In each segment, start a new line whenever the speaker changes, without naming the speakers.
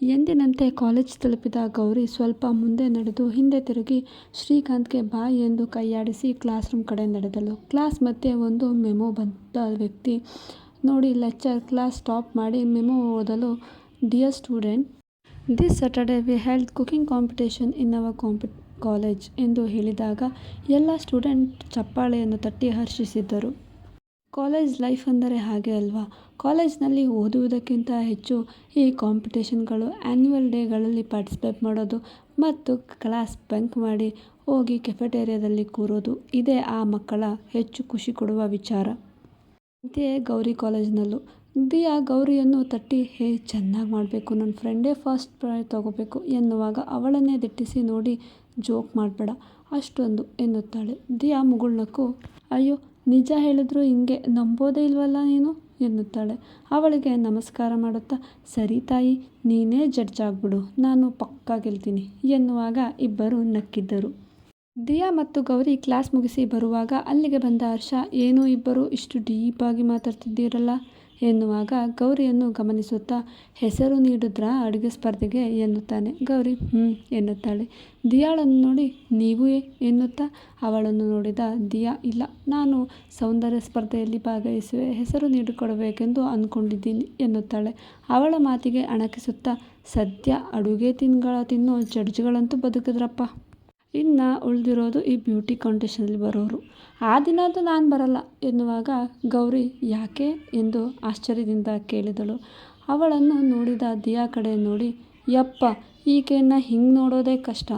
ಎಂದಿನಂತೆ ಕಾಲೇಜ್ ತಲುಪಿದ ಗೌರಿ ಸ್ವಲ್ಪ ಮುಂದೆ ನಡೆದು ಹಿಂದೆ ತಿರುಗಿ ಶ್ರೀಕಾಂತ್ಗೆ ಬಾಯ್ ಎಂದು ಕೈಯಾಡಿಸಿ ಕ್ಲಾಸ್ ರೂಮ್ ಕಡೆ ನಡೆದಳು. ಕ್ಲಾಸ್ ಮತ್ತೆ ಒಂದು ಮೆಮೊ ಬಂದ ವ್ಯಕ್ತಿ ನೋಡಿ ಲೆಕ್ಚರ್ ಕ್ಲಾಸ್ ಸ್ಟಾಪ್ ಮಾಡಿ ಮೆಮೊ ಓದಲು, dear student. This Saturday we held cooking competition in our ಕಾಂಪಿ, college ಎಂದು ಹೇಳಿದಾಗ ಎಲ್ಲ ಸ್ಟೂಡೆಂಟ್ ಚಪ್ಪಾಳೆಯನ್ನು ತಟ್ಟಿ ಹರ್ಷಿಸಿದರು. ಕಾಲೇಜ್ ಲೈಫ್ ಅಂದರೆ ಹಾಗೆ ಅಲ್ವಾ. ಕಾಲೇಜ್ನಲ್ಲಿ ಓದುವುದಕ್ಕಿಂತ ಹೆಚ್ಚು ಈ ಕಾಂಪಿಟೇಷನ್ಗಳು ಆ್ಯನ್ಯುವಲ್ ಡೇಗಳಲ್ಲಿ ಪಾರ್ಟಿಸಿಪೇಟ್ ಮಾಡೋದು ಮತ್ತು ಕ್ಲಾಸ್ ಬಂಕ್ ಮಾಡಿ ಹೋಗಿ ಕೆಫೆಟೇರಿಯಾದಲ್ಲಿ ಕೂರೋದು, ಇದೇ ಆ ಮಕ್ಕಳ ಹೆಚ್ಚು ಖುಷಿ ಕೊಡುವ ವಿಚಾರ. ಅಂತೆಯೇ ಗೌರಿ ಕಾಲೇಜ್ನಲ್ಲೂ ದಿಯಾ ಗೌರಿಯನ್ನು ತಟ್ಟಿ, ಹೇ, ಚೆನ್ನಾಗಿ ಮಾಡಬೇಕು ನನ್ನ ಫ್ರೆಂಡೇ ಫಸ್ಟ್ ಪ್ರೈ ತಗೋಬೇಕು ಎನ್ನುವಾಗ ಅವಳನ್ನೇ ದಿಟ್ಟಿಸಿ ನೋಡಿ, ಜೋಕ್ ಮಾಡಬೇಡ ಅಷ್ಟೊಂದು ಎನ್ನುತ್ತಾಳೆ. ದಿಯಾ ಮುಗುಳ್ನಕ್ಕು, ಅಯ್ಯೋ ನಿಜ ಹೇಳಿದ್ರು ಹಿಂಗೆ ನಂಬೋದೇ ಇಲ್ವಲ್ಲ ನೀನು ಎನ್ನುತ್ತಾಳೆ. ಅವಳಿಗೆ ನಮಸ್ಕಾರ ಮಾಡುತ್ತಾ, ಸರಿ ತಾಯಿ, ನೀನೇ ಜಡ್ಜ್ ಆಗ್ಬಿಡು, ನಾನು ಪಕ್ಕಾ ಗೆಲ್ತೀನಿ, ಎನ್ನುವಾಗ ಇಬ್ಬರು ನಕ್ಕಿದ್ದರು ದಿಯಾ ಮತ್ತು ಗೌರಿ ಕ್ಲಾಸ್ ಮುಗಿಸಿ ಬರುವಾಗ ಅಲ್ಲಿಗೆ ಬಂದ ಹರ್ಷ, ಏನು ಇಬ್ಬರು ಇಷ್ಟು ಡೀಪಾಗಿ ಮಾತಾಡ್ತಿದ್ದೀರಲ್ಲ ಎನ್ನುವಾಗ ಗೌರಿಯನ್ನು ಗಮನಿಸುತ್ತಾ ಹೆಸರು ನೀಡಿದ್ರಾ ಅಡುಗೆ ಸ್ಪರ್ಧೆಗೆ ಎನ್ನುತ್ತಾನೆ. ಗೌರಿ ಹ್ಞೂ ಎನ್ನುತ್ತಾಳೆ. ದಿಯಾಳನ್ನು ನೋಡಿ ನೀವೂ ಎನ್ನುತ್ತಾ ಅವಳನ್ನು ನೋಡಿದ ದಿಯಾ, ಇಲ್ಲ, ನಾನು ಸೌಂದರ್ಯ ಸ್ಪರ್ಧೆಯಲ್ಲಿ ಭಾಗವಹಿಸುವೆ, ಹೆಸರು ನೀಡಿಕೊಡಬೇಕೆಂದು ಅಂದ್ಕೊಂಡಿದ್ದೀನಿ ಎನ್ನುತ್ತಾಳೆ. ಅವಳ ಮಾತಿಗೆ ಅಣಕಿಸುತ್ತಾ, ಸದ್ಯ ಅಡುಗೆ ತಿನ್ನೋ ಜಡ್ಜ್ಗಳಂತೂ ಬದುಕಿದ್ರಪ್ಪ. ಇನ್ನ ಉಳಿದಿರೋದು ಈ ಬ್ಯೂಟಿ ಕಾಂಟೆಸ್ಟಲ್ಲಿ ಬರೋರು. ಆ ದಿನದ್ದು ನಾನು ಬರಲ್ಲ ಎನ್ನುವಾಗ ಗೌರಿ ಯಾಕೆ ಎಂದು ಆಶ್ಚರ್ಯದಿಂದ ಕೇಳಿದಳು. ಅವಳನ್ನು ನೋಡಿದ ದಿಯಾ ಕಡೆ ನೋಡಿ, ಯಪ್ಪ ಈಕೆಯನ್ನು ಹಿಂಗೆ ನೋಡೋದೇ ಕಷ್ಟ.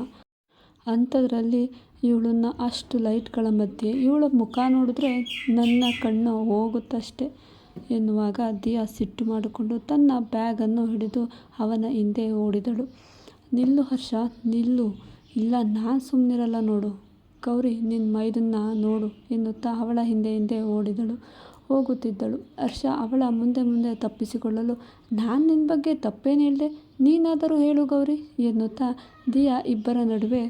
ಅಂಥದ್ರಲ್ಲಿ ಇವಳನ್ನು ಅಷ್ಟು ಲೈಟ್ಗಳ ಮಧ್ಯೆ ಇವಳ ಮುಖ ನೋಡಿದ್ರೆ ನನ್ನ ಕಣ್ಣು ಹೋಗುತ್ತಷ್ಟೇ ಎನ್ನುವಾಗ ದಿಯಾ ಸಿಟ್ಟು ಮಾಡಿಕೊಂಡು ತನ್ನ ಬ್ಯಾಗನ್ನು ಹಿಡಿದು ಅವನ ಹಿಂದೆ ಓಡಿದಳು. ನಿಲ್ಲು ಹರ್ಷ, ನಿಲ್ಲು ಇಲ್ಲ, ನಾನು ಸುಮ್ಮನಿರಲ್ಲ ನೋಡು. ಗೌರಿ ನಿನ್ನ ಮೈದನ್ನ ನೋಡು ಎನ್ನುತ್ತಾ ಅವಳ ಹಿಂದೆ ಹಿಂದೆ ಓಡಿದಳು. ಹೋಗುತ್ತಿದ್ದಳು. ಹರ್ಷ ಅವಳ ಮುಂದೆ ಮುಂದೆ ತಪ್ಪಿಸಿಕೊಳ್ಳಲು, ನಾನು ನಿನ್ನ ಬಗ್ಗೆ ತಪ್ಪೇನು ಹೇಳ್ದೆ ನೀನಾದರೂ ಹೇಳು ಗೌರಿ ಎನ್ನುತ್ತಾ ದಿಯಾ ಇಬ್ಬರ ನಡುವೆ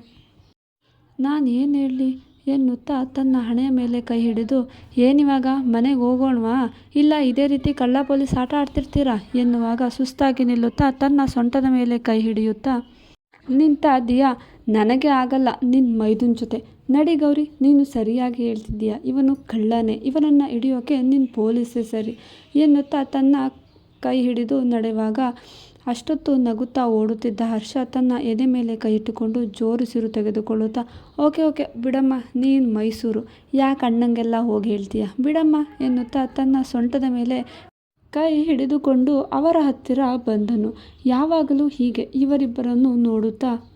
ನಾನು ಏನು ಹೇಳಲಿ ಎನ್ನುತ್ತಾ ತನ್ನ ಹಣೆಯ ಮೇಲೆ ಕೈ ಹಿಡಿದು, ಏನಿವಾಗ ಮನೆಗೆ ಹೋಗೋಣವಾ ಇಲ್ಲ, ಇದೇ ರೀತಿ ಕಳ್ಳ ಪೊಲೀಸ್ ಆಟ ಆಡ್ತಿರ್ತೀರಾ ಎನ್ನುವಾಗ ಸುಸ್ತಾಗಿ ನಿಲ್ಲುತ್ತಾ ತನ್ನ ಸೊಂಟದ ಮೇಲೆ ಕೈ ಹಿಡಿಯುತ್ತಾ, ನಿಂತ ದಿಯಾ ನನಗೆ ಆಗಲ್ಲ ನಿನ್ನ ಮೈದುನ್ ಜೊತೆ. ನಡಿ ಗೌರಿ, ನೀನು ಸರಿಯಾಗಿ ಹೇಳ್ತಿದ್ದೀಯ? ಇವನು ಕಳ್ಳನೇ. ಇವನನ್ನು ಹಿಡಿಯೋಕೆ ನಿನ್ನ ಪೊಲೀಸೇ ಸರಿ. ಎನ್ನುತ್ತಾ ತನ್ನ ಕೈ ಹಿಡಿದು ನಡೆವಾಗ ಅಷ್ಟೊತ್ತು ನಗುತ್ತಾ ಓಡುತ್ತಿದ್ದ ಹರ್ಷ ತನ್ನ ಎದೆ ಮೇಲೆ ಕೈ ಇಟ್ಟುಕೊಂಡು ಜೋರಿಸಿರು ತೆಗೆದುಕೊಳ್ಳುತ್ತಾ, ಓಕೆ ಓಕೆ, ಬಿಡಮ್ಮ, ನೀನು ಮೈಸೂರು. ಯಾಕೆ ಅಣ್ಣಂಗೆಲ್ಲ ಹೋಗಿ ಹೇಳ್ತೀಯ? ಬಿಡಮ್ಮ, ಎನ್ನುತ್ತಾ ತನ್ನ ಸೊಂಟದ ಮೇಲೆ ಕೈ ಹಿಡಿದುಕೊಂಡು ಅವರ ಹತ್ತಿರ ಬಂದನು. ಯಾವಾಗಲೂ ಹೀಗೆ ಇವರಿಬ್ಬರನ್ನು ನೋಡುತ್ತಾ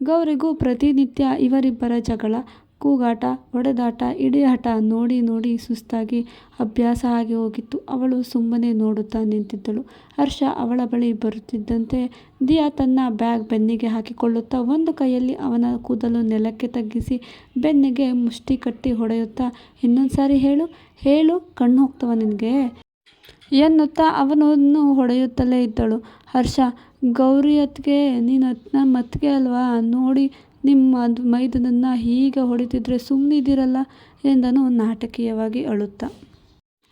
ಗೌರಿಗೂ ಪ್ರತಿನಿತ್ಯ ಇವರಿಬ್ಬರ ಜಗಳ, ಕೂಗಾಟ, ಹೊಡೆದಾಟ, ಹಿಡಿಯಾಟ ನೋಡಿ ನೋಡಿ ಸುಸ್ತಾಗಿ ಅಭ್ಯಾಸ ಆಗಿ ಹೋಗಿತ್ತು. ಅವಳು ಸುಮ್ಮನೆ ನೋಡುತ್ತಾ ನಿಂತಿದ್ದಳು. ಹರ್ಷ ಅವಳ ಬಳಿ ಬರುತ್ತಿದ್ದಂತೆ ದಿಯಾ ತನ್ನ ಬ್ಯಾಗ್ ಬೆನ್ನಿಗೆ ಹಾಕಿಕೊಳ್ಳುತ್ತಾ ಒಂದು ಕೈಯಲ್ಲಿ ಅವನ ಕೂದಲು ನೆಲಕ್ಕೆ ತಗ್ಗಿಸಿ ಬೆನ್ನಿಗೆ ಮುಷ್ಟಿ ಕಟ್ಟಿ ಹೊಡೆಯುತ್ತಾ ಇನ್ನೊಂದ್ಸಾರಿ ಹೇಳು ಹೇಳು ಕಣ್ಣು ಹೋಗ್ತವ ನಿನ್ಗೆ ಎನ್ನುತ್ತಾ ಅವನನ್ನು ಹೊಡೆಯುತ್ತಲೇ ಇದ್ದಳು. ಹರ್ಷ ಗೌರಿಯತ್ಗೆ ನೀನು ನಮ್ಮ ಅತ್ತಿಗೆ ಅಲ್ವಾ ನೋಡಿ, ನಿಮ್ಮ ಮೈದನನ್ನು ಹೀಗೆ ಹೊಡಿತಿದ್ರೆ ಸುಮ್ಮನಿದ್ದೀರಲ್ಲ ಎಂದನು ನಾಟಕೀಯವಾಗಿ ಅಳುತ್ತಾ.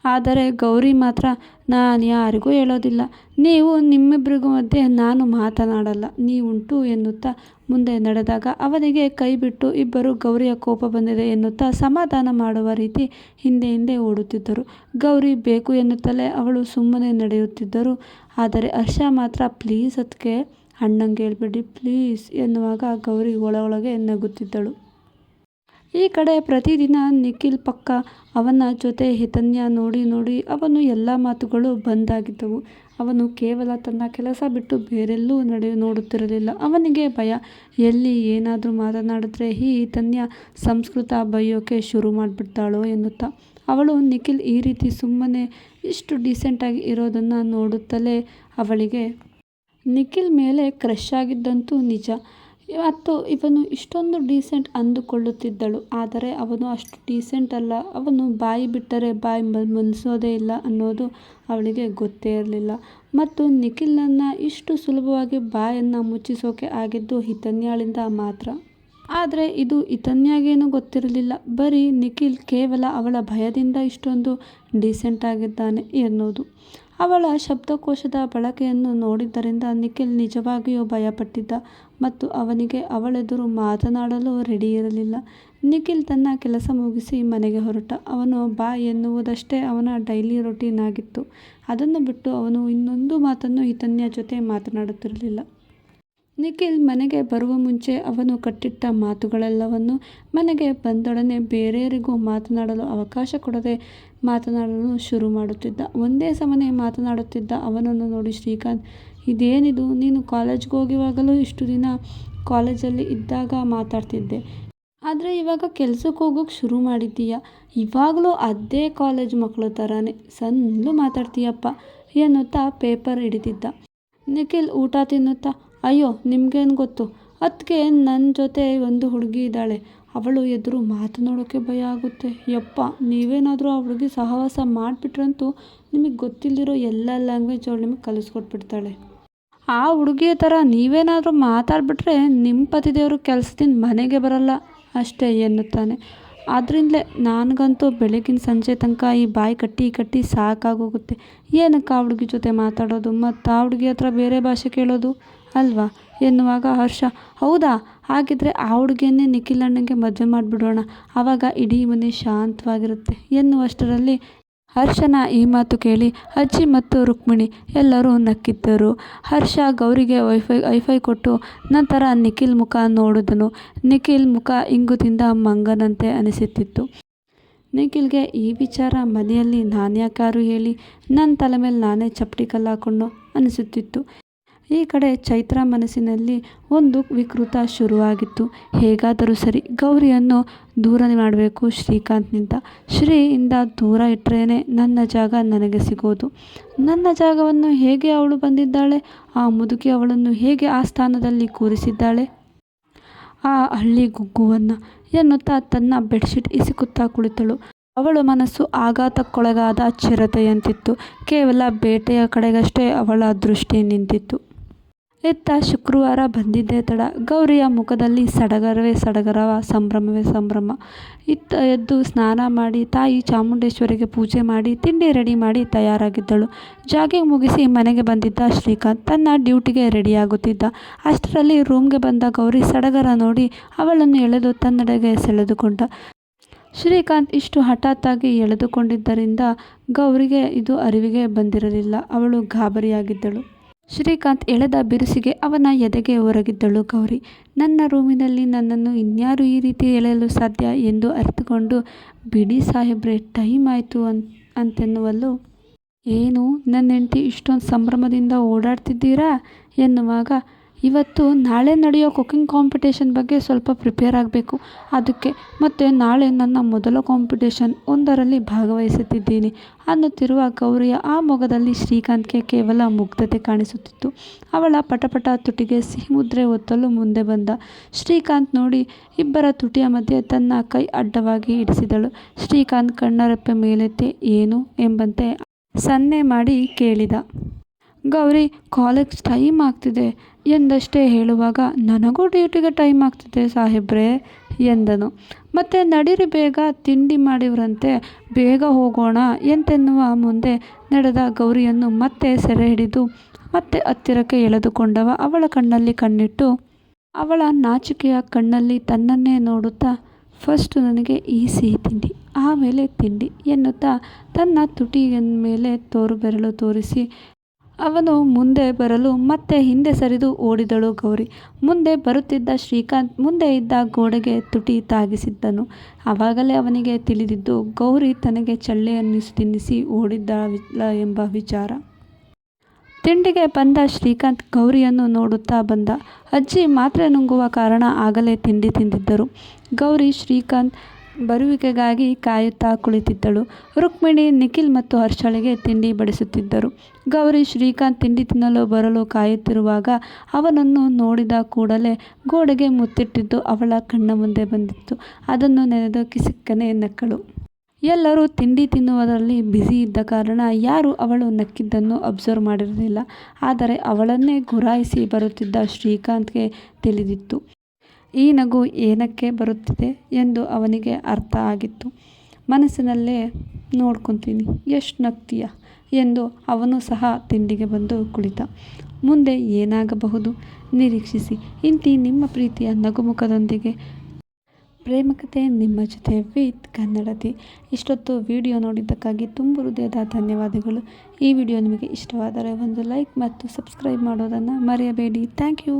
ಆದರೆ ಗೌರಿ ಮಾತ್ರ, ನಾನು ಯಾರಿಗೂ ಹೇಳೋದಿಲ್ಲ. ನೀವು ನಿಮ್ಮಿಬ್ಬರಿಗೂ ಮಧ್ಯೆ ನಾನು ಮಾತನಾಡಲ್ಲ ನೀವುಂಟು ಎನ್ನುತ್ತಾ ಮುಂದೆ ನಡೆದಾಗ ಅವನಿಗೆ ಕೈ ಬಿಟ್ಟು ಇಬ್ಬರು ಗೌರಿಯ ಕೋಪ ಬಂದಿದೆ ಎನ್ನುತ್ತಾ ಸಮಾಧಾನ ಮಾಡುವ ರೀತಿ ಹಿಂದೆ ಹಿಂದೆ ಓಡುತ್ತಿದ್ದರು. ಗೌರಿ ಬೇಕು ಎನ್ನುತ್ತಲೇ ಅವಳು ಸುಮ್ಮನೆ ನಡೆಯುತ್ತಿದ್ದರು. ಆದರೆ ಹರ್ಷ ಮಾತ್ರ, ಪ್ಲೀಸ್ ಅದಕ್ಕೆ ಅಣ್ಣಂಗೆ ಹೇಳ್ಬೇಡಿ, ಪ್ಲೀಸ್ ಎನ್ನುವಾಗ ಗೌರಿ ಒಳಗೊಳಗೆ ನಗುತ್ತಿದ್ದಳು. ಈ ಕಡೆ ಪ್ರತಿದಿನ ನಿಖಿಲ್ ಪಕ್ಕ, ಅವನ ಜೊತೆ ಹಿತನ್ಯ ನೋಡಿ ನೋಡಿ ಅವನು ಎಲ್ಲ ಮಾತುಗಳು ಬಂದಾಗಿದ್ದವು ಅವನು ಕೇವಲ ತನ್ನ ಕೆಲಸ ಬಿಟ್ಟು ಬೇರೆಲ್ಲೂ ನಡೆ ನೋಡುತ್ತಿರಲಿಲ್ಲ. ಅವನಿಗೆ ಭಯ, ಎಲ್ಲಿ ಏನಾದರೂ ಮಾತನಾಡಿದ್ರೆ ಈ ಹಿತನ್ಯ ಸಂಸ್ಕೃತ ಬೈಯೋಕೆ ಶುರು ಮಾಡಿಬಿಡ್ತಾಳೋ ಎನ್ನುತ್ತಾ. ಅವಳು ನಿಖಿಲ್ ಈ ರೀತಿ ಸುಮ್ಮನೆ ಇಷ್ಟು ಡೀಸೆಂಟಾಗಿ ಇರೋದನ್ನು ಇರೋದನ್ನ ನೋಡುತ್ತಲೇ ಅವಳಿಗೆ, ನಿಖಿಲ್ ಮೇಲೆ ಕ್ರಶ್ ಆಗಿದ್ದಂತೂ ನಿಜ ಮತ್ತು ಇವನು ಇಷ್ಟೊಂದು ಡೀಸೆಂಟ್ ಅಂದುಕೊಳ್ಳುತ್ತಿದ್ದಳು. ಆದರೆ ಅವನು ಅಷ್ಟು ಡೀಸೆಂಟ್ ಅಲ್ಲ ಅವನು ಬಾಯಿ ಬಿಟ್ಟರೆ ಬಾಯಿ ಮುನ್ಸೋದೇ ಇಲ್ಲ ಅನ್ನೋದು ಅವಳಿಗೆ ಗೊತ್ತೇ ಇರಲಿಲ್ಲ. ಮತ್ತು ನಿಖಿಲ್ನನ್ನ ಇಷ್ಟು ಸುಲಭವಾಗಿ ಬಾಯನ್ನು ಮುಚ್ಚಿಸೋಕೆ ಆಗಿದ್ದು ಹಿತನ್ಯಾಳಿಂದ ಮಾತ್ರ. ಆದರೆ ಇದು ಇತನ್ಯಾಗೇನು ಗೊತ್ತಿರಲಿಲ್ಲ ಬರೀ ನಿಖಿಲ್ ಕೇವಲ ಅವಳ ಭಯದಿಂದ ಇಷ್ಟೊಂದು ಡೀಸೆಂಟ್ ಆಗಿದ್ದಾನೆ ಎನ್ನೋದು. ಅವಳ ಶಬ್ದಕೋಶದ ಬಳಕೆಯನ್ನು ನೋಡಿದ್ದರಿಂದ ನಿಖಿಲ್ ನಿಜವಾಗಿಯೂ ಭಯಪಟ್ಟಿದ್ದ ಮತ್ತು ಅವನಿಗೆ ಅವಳೆದುರು ಮಾತನಾಡಲು ರೆಡಿ ಇರಲಿಲ್ಲ. ನಿಖಿಲ್ ತನ್ನ ಕೆಲಸ ಮುಗಿಸಿ ಮನೆಗೆ ಹೊರಟ. ಅವನು ಬಾ ಎನ್ನುವುದಷ್ಟೇ ಅವನ ಡೈಲಿ ರೊಟೀನ್ ಆಗಿತ್ತು. ಅದನ್ನು ಬಿಟ್ಟು ಅವನು ಇನ್ನೊಂದು ಮಾತನ್ನು ಈತನ್ಯ ಜೊತೆ ಮಾತನಾಡುತ್ತಿರಲಿಲ್ಲ. ನಿಖಿಲ್ ಮನೆಗೆ ಬರುವ ಮುಂಚೆ ಅವನು ಕಟ್ಟಿಟ್ಟ ಮಾತುಗಳೆಲ್ಲವನ್ನು ಮನೆಗೆ ಬಂದೊಡನೆ ಬೇರೆಯವರಿಗೂ ಮಾತನಾಡಲು ಅವಕಾಶ ಕೊಡದೆ ಮಾತನಾಡಲು ಶುರು ಮಾಡುತ್ತಿದ್ದ. ಒಂದೇ ಸಮನೆ ಮಾತನಾಡುತ್ತಿದ್ದ ಅವನನ್ನು ನೋಡಿ ಶ್ರೀಕಾಂತ್, ಇದೇನಿದು ನೀನು ಕಾಲೇಜ್ಗೆ ಹೋಗಿವಾಗಲೂ ಇಷ್ಟು ದಿನ ಕಾಲೇಜಲ್ಲಿ ಇದ್ದಾಗ ಮಾತಾಡ್ತಿದ್ದೆ. ಆದರೆ ಇವಾಗ ಕೆಲ್ಸಕ್ಕೆ ಹೋಗೋಕ್ ಶುರು ಮಾಡಿದ್ದೀಯ. ಇವಾಗಲೂ ಅದೇ ಕಾಲೇಜ್ ಮಕ್ಕಳ ಥರನೇ ಸಂದು ಮಾತಾಡ್ತೀಯಪ್ಪ ಎನ್ನುತ್ತಾ ಪೇಪರ್ ಹಿಡಿದಿದ್ದ. ನಿಖಿಲ್ ಊಟ ತಿನ್ನುತ್ತಾ, ಅಯ್ಯೋ, ನಿಮಗೇನು ಗೊತ್ತು. ಅದಕ್ಕೆ ನನ್ನ ಜೊತೆ ಒಂದು ಹುಡುಗಿ ಇದಾಳೆ. ಅವಳ ಎದುರು ಮಾತನಾಡೋಕ್ಕೆ ಭಯ ಆಗುತ್ತೆ. ಯಪ್ಪ, ನೀವೇನಾದರೂ ಹುಡ್ಗಿ ಸಹವಾಸ ಮಾಡಿಬಿಟ್ರಂತೂ ನಿಮಗೆ ಗೊತ್ತಿಲ್ಲದಿರೋ ಎಲ್ಲ ಲ್ಯಾಂಗ್ವೇಜ್ ಅವಳು ನಿಮಗೆ ಕಲಿಸ್ಕೊಟ್ಬಿಡ್ತಾಳೆ. ಆ ಹುಡುಗಿಯ ಥರ ನೀವೇನಾದರೂ ಮಾತಾಡ್ಬಿಟ್ರೆ ನಿಮ್ಮ ಪತಿದೇವರು ಕೆಲಸದಿಂದ ಮನೆಗೆ ಬರಲ್ಲ ಅಷ್ಟೇ ಎನ್ನುತ್ತಾನೆ. ಆದ್ರಿಂದಲೇ ನನಗಂತೂ ಬೆಳಗಿನ ಸಂಜೆ ತನಕ ಈ ಬಾಯಿ ಕಟ್ಟಿ ಕಟ್ಟಿ ಸಾಕಾಗೋಗುತ್ತೆ. ಏನಕ್ಕೆ ಆ ಹುಡುಗಿ ಜೊತೆ ಮಾತಾಡೋದು ಮತ್ತು ಆ ಹುಡುಗಿ ಹತ್ರ ಬೇರೆ ಭಾಷೆ ಕೇಳೋದು ಅಲ್ವಾ ಎನ್ನುವಾಗ ಹರ್ಷ, ಹೌದಾ ಹಾಗಿದ್ರೆ ಆ ಹುಡುಗಿಯನ್ನೇ ನಿಖಿಲ್ ಅಣ್ಣನಿಗೆ ಮದುವೆ ಮಾಡಿಬಿಡೋಣ ಅವಾಗ ಇಡೀ ಮನೆ ಶಾಂತವಾಗಿರುತ್ತೆ ಎನ್ನುವಷ್ಟರಲ್ಲಿ ಹರ್ಷನ ಈ ಮಾತು ಕೇಳಿ ಅಜ್ಜಿ ಮತ್ತು ರುಕ್ಮಿಣಿ ಎಲ್ಲರೂ ನಕ್ಕಿದ್ದರು. ಹರ್ಷ ಗೌರಿಗೆ ವೈಫೈ ವೈಫೈ ಕೊಟ್ಟು ನಂತರ ನಿಖಿಲ್ ಮುಖ ನೋಡಿದನು. ನಿಖಿಲ್ ಮುಖ ಇಂಗುದಿಂದ ಮಂಗನಂತೆ ಅನಿಸುತ್ತಿತ್ತು. ನಿಖಿಲ್ಗೆ ಈ ವಿಚಾರ ಮನೆಯಲ್ಲಿ ನಾನ್ಯಾಕಾದ್ರೂ ಹೇಳಿ ನನ್ನ ತಲೆ ಮೇಲೆ ನಾನೇ ಚಪ್ಪಟಿ ಕಲ್ಲು ಅನಿಸುತ್ತಿತ್ತು. ಈ ಕಡೆ ಚೈತ್ರ ಮನಸ್ಸಿನಲ್ಲಿ ಒಂದು ವಿಕೃತ ಶುರುವಾಗಿತ್ತು. ಹೇಗಾದರೂ ಸರಿ ಗೌರಿಯನ್ನು ದೂರ ಮಾಡಬೇಕು ಶ್ರೀಕಾಂತ್ನಿಂದ ಶ್ರೀಯಿಂದ ಶ್ರೀ ದೂರ ಇಟ್ಟರೇನೆ ನನ್ನ ಜಾಗ ನನಗೆ ಸಿಗೋದು. ನನ್ನ ಜಾಗವನ್ನು ಹೇಗೆ ಅವಳು ಬಂದಿದ್ದಾಳೆ. ಆ ಮುದುಕಿ ಅವಳನ್ನು ಹೇಗೆ ಆ ಸ್ಥಾನದಲ್ಲಿ ಕೂರಿಸಿದ್ದಾಳೆ. ಆ ಹಳ್ಳಿ ಗುಗ್ಗುವನ್ನು ಎನ್ನುತ್ತಾ ತನ್ನ ಬೆಡ್ಶೀಟ್ ಇಸಿಕುತ್ತಾ ಕುಳಿತಳು. ಅವಳ ಮನಸ್ಸು ಆಘಾತಕ್ಕೊಳಗಾದ ಚಿರತೆಯಂತಿತ್ತು. ಕೇವಲ ಬೇಟೆಯ ಕಡೆಗಷ್ಟೇ ಅವಳ ದೃಷ್ಟಿ ನಿಂತಿತ್ತು. ಇತ್ತ ಶುಕ್ರವಾರ ಬಂದಿದ್ದೇ ತಡ. ಗೌರಿಯ ಮುಖದಲ್ಲಿ ಸಡಗರವೇ ಸಡಗರವ, ಸಂಭ್ರಮವೇ ಸಂಭ್ರಮ. ಇತ್ತ ಎದ್ದು ಸ್ನಾನ ಮಾಡಿ, ತಾಯಿ ಚಾಮುಂಡೇಶ್ವರಿಗೆ ಪೂಜೆ ಮಾಡಿ, ತಿಂಡಿ ರೆಡಿ ಮಾಡಿ ತಯಾರಾಗಿದ್ದಳು. ಜಾಗಿಂಗ್ ಮುಗಿಸಿ ಮನೆಗೆ ಬಂದಿದ್ದ ಶ್ರೀಕಾಂತ್ ತನ್ನ ಡ್ಯೂಟಿಗೆ ರೆಡಿಯಾಗುತ್ತಿದ್ದ. ಅಷ್ಟರಲ್ಲಿ ರೂಮ್ಗೆ ಬಂದ ಗೌರಿ ಸಡಗರ ನೋಡಿ ಅವಳನ್ನು ಎಳೆದು ತನ್ನಡೆಗೆ ಸೆಳೆದುಕೊಂಡ. ಶ್ರೀಕಾಂತ್ ಇಷ್ಟು ಹಠಾತ್ತಾಗಿ ಎಳೆದುಕೊಂಡಿದ್ದರಿಂದ ಗೌರಿಗೆ ಇದು ಅರಿವಿಗೆ ಬಂದಿರಲಿಲ್ಲ. ಅವಳು ಗಾಬರಿಯಾಗಿದ್ದಳು. ಶ್ರೀಕಾಂತ್ ಎಳೆದ ಬಿರುಸಿಗೆ ಅವನ ಎದೆಗೆ ಹೊರಗಿದ್ದಳು ಗೌರಿ. ನನ್ನ ರೂಮಿನಲ್ಲಿ ನನ್ನನ್ನು ಇನ್ಯಾರು ಈ ರೀತಿ ಎಳೆಯಲು ಸಾಧ್ಯ ಎಂದು ಅರಿತುಕೊಂಡು, ಬಿಡಿ ಸಾಹೇಬ್ರೆ, ಟೈಮ್ ಆಯ್ತು ಅಂತೆನ್ನುವಲ್ಲೂ ಏನು ನನ್ನ ಹೆಂಡತಿ ಇಷ್ಟೊಂದು ಸಂಭ್ರಮದಿಂದ ಓಡಾಡ್ತಿದ್ದೀರಾ ಎನ್ನುವಾಗ ಇವತ್ತು ನಾಳೆ ನಡೆಯೋ ಕುಕಿಂಗ್ ಕಾಂಪಿಟೇಷನ್ ಬಗ್ಗೆ ಸ್ವಲ್ಪ ಪ್ರಿಪೇರ್ ಆಗಬೇಕು ಅದಕ್ಕೆ ಮತ್ತು ನಾಳೆ ನನ್ನ ಮೊದಲ ಕಾಂಪಿಟೇಷನ್ ಒಂದರಲ್ಲಿ ಭಾಗವಹಿಸುತ್ತಿದ್ದೀನಿ ಅನ್ನುತ್ತಿರುವ ಗೌರಿಯ ಆ ಮೊಗದಲ್ಲಿ ಶ್ರೀಕಾಂತ್ಗೆ ಕೇವಲ ಮುಗ್ಧತೆ ಕಾಣಿಸುತ್ತಿತ್ತು. ಅವಳ ಪಟಪಟ ತುಟಿಗೆ ಸಿಹಿಮುದ್ರೆ ಒತ್ತಲು ಮುಂದೆ ಬಂದ. ಶ್ರೀಕಾಂತ್ ನೋಡಿ ಇಬ್ಬರ ತುಟಿಯ ಮಧ್ಯೆ ತನ್ನ ಕೈ ಅಡ್ಡವಾಗಿ ಇಡಿಸಿದಳು ಶ್ರೀಕಾಂತ್ ಕಣ್ಣರಪ್ಪೆ ಮೇಲೆತ್ತೆ, ಏನು ಎಂಬಂತೆ ಸನ್ನೆ ಮಾಡಿ ಕೇಳಿದ. ಗೌರಿ ಕಾಲೇಜ್ ಟೈಮ್ ಆಗ್ತಿದೆ ಎಂದಷ್ಟೇ ಹೇಳುವಾಗ, ನನಗೂ ಡ್ಯೂಟಿಗೆ ಟೈಮ್ ಆಗ್ತಿದೆ ಸಾಹೇಬ್ರೆ, ಎಂದನು. ಮತ್ತೆ ನಡಿರಿ ಬೇಗ, ತಿಂಡಿ ಮಾಡಿವ್ರಂತೆ, ಬೇಗ ಹೋಗೋಣ ಎಂತೆನ್ನುವ ಮುಂದೆ ನಡೆದ ಗೌರಿಯನ್ನು ಮತ್ತೆ ಸೆರೆ ಹಿಡಿದು, ಮತ್ತೆ ಹತ್ತಿರಕ್ಕೆ ಎಳೆದುಕೊಂಡವ ಅವಳ ಕಣ್ಣಲ್ಲಿ ಕಣ್ಣಿಟ್ಟು, ಅವಳ ನಾಚಿಕೆಯ ಕಣ್ಣಲ್ಲಿ ತನ್ನನ್ನೇ ನೋಡುತ್ತಾ ಫಸ್ಟ್ ನನಗೆ ಈ ಸಿಹಿ ತಿಂಡಿ, ಆಮೇಲೆ ತಿಂಡಿ ಎನ್ನುತ್ತಾ, ತನ್ನ ತುಟಿಯ ಮೇಲೆ ತೋರು ಬೆರಳು ತೋರಿಸಿ ಅವನು ಮುಂದೆ ಬರಲು ಮತ್ತೆ ಹಿಂದೆ ಸರಿದು ಓಡಿದಳು ಗೌರಿ. ಮುಂದೆ ಬರುತ್ತಿದ್ದ ಶ್ರೀಕಾಂತ್ ಮುಂದೆ ಇದ್ದ ಗೋಡೆಗೆ ತುಟಿ ತಾಗಿಸಿದ್ದನು. ಆವಾಗಲೇ ಅವನಿಗೆ ತಿಳಿದಿದ್ದು, ಗೌರಿ ತನಗೆ ಚಳ್ಳೆಯನ್ನು ತಿನ್ನಿಸಿ ಓಡಿದ್ದಾವಿಲ್ಲ ಎಂಬ ವಿಚಾರ. ತಿಂಡಿಗೆ ಬಂದ ಶ್ರೀಕಾಂತ್ ಗೌರಿಯನ್ನು ನೋಡುತ್ತಾ ಬಂದ. ಅಜ್ಜಿ ಮಾತ್ರೆ ನುಂಗುವ ಕಾರಣ ಆಗಲೇ ತಿಂಡಿ ತಿಂದಿದ್ದರು. ಗೌರಿ ಶ್ರೀಕಾಂತ್ ಬರುವಿಕೆಗಾಗಿ ಕಾಯುತ್ತಾ ಕುಳಿತಿದ್ದಳು. ರುಕ್ಮಿಣಿ, ನಿಖಿಲ್ ಮತ್ತು ಹರ್ಷಳಿಗೆ ತಿಂಡಿ ಬಡಿಸುತ್ತಿದ್ದರು. ಗೌರಿ ಶ್ರೀಕಾಂತ್ ತಿಂಡಿ ತಿನ್ನಲು ಬರಲು ಕಾಯುತ್ತಿರುವಾಗ ಅವನನ್ನು ನೋಡಿದ ಕೂಡಲೇ ಗೋಡೆಗೆ ಮುತ್ತಿಟ್ಟಿದ್ದು ಅವಳ ಕಣ್ಣ ಮುಂದೆ ಬಂದಿತ್ತು. ಅದನ್ನು ನೆನೆದು ಕಿಸಿಕ್ಕನೆ ನಕ್ಕಳು. ಎಲ್ಲರೂ ತಿಂಡಿ ತಿನ್ನುವುದರಲ್ಲಿ ಬ್ಯುಸಿ ಇದ್ದ ಕಾರಣ ಯಾರೂ ಅವಳು ನಕ್ಕಿದ್ದನ್ನು ಅಬ್ಸರ್ವ್ ಮಾಡಿರಲಿಲ್ಲ. ಆದರೆ ಅವಳನ್ನೇ ಗುರಾಯಿಸಿ ಬರುತ್ತಿದ್ದ ಶ್ರೀಕಾಂತ್ಗೆ ತಿಳಿದಿತ್ತು. ಈ ನಗು ಏನಕ್ಕೆ ಬರುತ್ತಿದೆ ಎಂದು ಅವನಿಗೆ ಅರ್ಥ ಆಗಿತ್ತು. ಮನಸ್ಸಿನಲ್ಲೇ ನೋಡ್ಕೊತೀನಿ, ಎಷ್ಟು ನಗ್ತೀಯ ಎಂದು ಅವನು ಸಹ ತಿಂಡಿಗೆ ಬಂದು ಕುಳಿತ. ಮುಂದೆ ಏನಾಗಬಹುದು? ನಿರೀಕ್ಷಿಸಿ. ಇಂತಿ ನಿಮ್ಮ ಪ್ರೀತಿಯ ನಗುಮುಖದೊಂದಿಗೆ ಪ್ರೇಮಕತೆ ನಿಮ್ಮ ಜೊತೆ ವಿತ್ ಕನ್ನಡತಿ. ಇಷ್ಟೊತ್ತು ವಿಡಿಯೋ ನೋಡಿದ್ದಕ್ಕಾಗಿ ತುಂಬು ಹೃದಯದ ಧನ್ಯವಾದಗಳು. ಈ ವಿಡಿಯೋ ನಿಮಗೆ ಇಷ್ಟವಾದರೆ ಒಂದು ಲೈಕ್ ಮತ್ತು ಸಬ್ಸ್ಕ್ರೈಬ್ ಮಾಡೋದನ್ನು ಮರೆಯಬೇಡಿ. Thank you